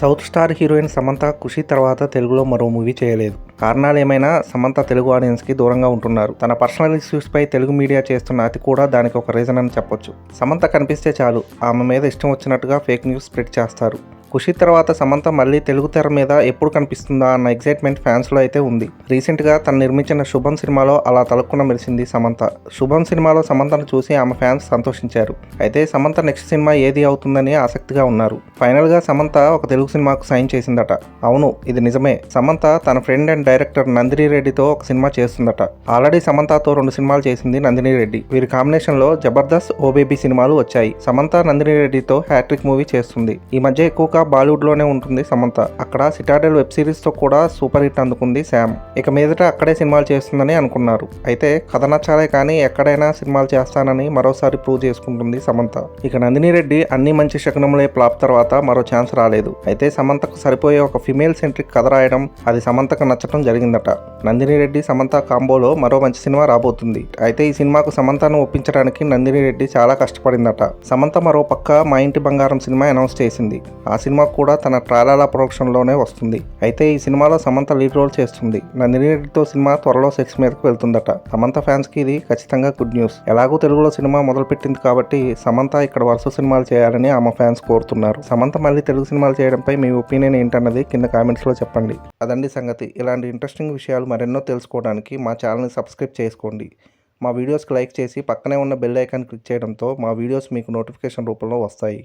South star heroine Samantha Kushi తర్వాత తెలుగులో మరో మూవీ చేయలేదు. కారణాలు ఏమైనా సమంత తెలుగు ఆడియన్స్కి దూరంగా ఉంటున్నారు. తన పర్సనల్ ఇష్యూస్పై తెలుగు మీడియా చేస్తున్న అతి కూడా దానికి ఒక రీజన్ అని చెప్పొచ్చు. సమంత కనిపిస్తే చాలు ఆమె మీద ఇష్టం వచ్చినట్టుగా ఫేక్ న్యూస్ స్ప్రెడ్ చేస్తారు. ఖుషి తర్వాత సమంత మళ్ళీ తెలుగు తెర మీద ఎప్పుడు కనిపిస్తుందా అన్న ఎగ్జైట్మెంట్ ఫ్యాన్స్లో అయితే ఉంది. రీసెంట్గా తను నిర్మించిన శుభం సినిమాలో అలా తలక్కున మెరిసింది సమంత. శుభం సినిమాలో సమంతను చూసి ఆమె ఫ్యాన్స్ సంతోషించారు. అయితే సమంత నెక్స్ట్ సినిమా ఏది అవుతుందని ఆసక్తిగా ఉన్నారు. ఫైనల్గా సమంత ఒక తెలుగు సినిమాకు సైన్ చేసిందట. అవును ఇది నిజమే. సమంత తన ఫ్రెండ్ అండ్ డైరెక్టర్ నందిని రెడ్డితో ఒక సినిమా చేస్తుందట. ఆల్రెడీ సమంతతో రెండు సినిమాలు చేసింది నందిని రెడ్డి. వీరి కాంబినేషన్లో జబర్దస్త్ ఓబేబీ సినిమాలు వచ్చాయి. సమంత నందిని రెడ్డితో హ్యాట్రిక్ మూవీ చేస్తుంది. ఈ మధ్య ఎక్కువగా బాలీవుడ్లోనే ఉంటుంది సమంత. అక్కడ సిటాడెల్ వెబ్ సిరీస్తో కూడా సూపర్ హిట్ అందుకుంది శామ్ ఇక మీదట అక్కడే సినిమాలు చేస్తుందని అనుకున్నారు. అయితే కథ నచ్చాలే కానీ ఎక్కడైనా సినిమాలు చేస్తానని మరోసారి ప్రూవ్ చేసుకుంటుంది సమంత. ఇక నందిని రెడ్డి అన్ని మంచి శకునములే ఫ్లాప్ తర్వాత మరో ఛాన్స్ రాలేదు. అయితే సమంతకు సరిపోయే ఒక ఫిమేల్ సెంట్రిక్ కథ రాయడం అది సమంతకు నచ్చడం జరిగిందట. నందిని రెడ్డి సమంత కాంబోలో మరో మంచి సినిమా రాబోతుంది. అయితే ఈ సినిమాకు సమంతను ఒప్పించడానికి నందిని రెడ్డి చాలా కష్టపడిందట. సమంత మరో పక్క మా ఇంటి బంగారం సినిమా అనౌన్స్ చేసింది. ఆ సినిమా సినిమా కూడా తన ట్రాలాల ప్రొడక్షన్లోనే వస్తుంది. అయితే ఈ సినిమాలో సమంత లీడ్ రోల్ చేస్తుంది. నందిని రెడ్డితో సినిమా త్వరలో సెట్స్ మీదకు వెళ్తుందట. సమంత ఫ్యాన్స్కి ఇది ఖచ్చితంగా గుడ్ న్యూస్. ఎలాగో తెలుగులో సినిమా మొదలుపెట్టింది కాబట్టి సమంత ఇక్కడ వరుస సినిమాలు చేయాలని ఆమె ఫ్యాన్స్ కోరుతున్నారు. సమంత మళ్ళీ తెలుగు సినిమాలు చేయడంపై మీ ఒపీనియన్ ఏంటన్నది కింద కామెంట్స్లో చెప్పండి. అదండి సంగతి. ఇలాంటి ఇంట్రెస్టింగ్ విషయాలు మరెన్నో తెలుసుకోవడానికి మా ఛానల్ని సబ్స్క్రైబ్ చేసుకోండి. మా వీడియోస్కి లైక్ చేసి పక్కనే ఉన్న బెల్ ఐకాన్ క్లిక్ చేయడంతో మా వీడియోస్ మీకు నోటిఫికేషన్ రూపంలో వస్తాయి.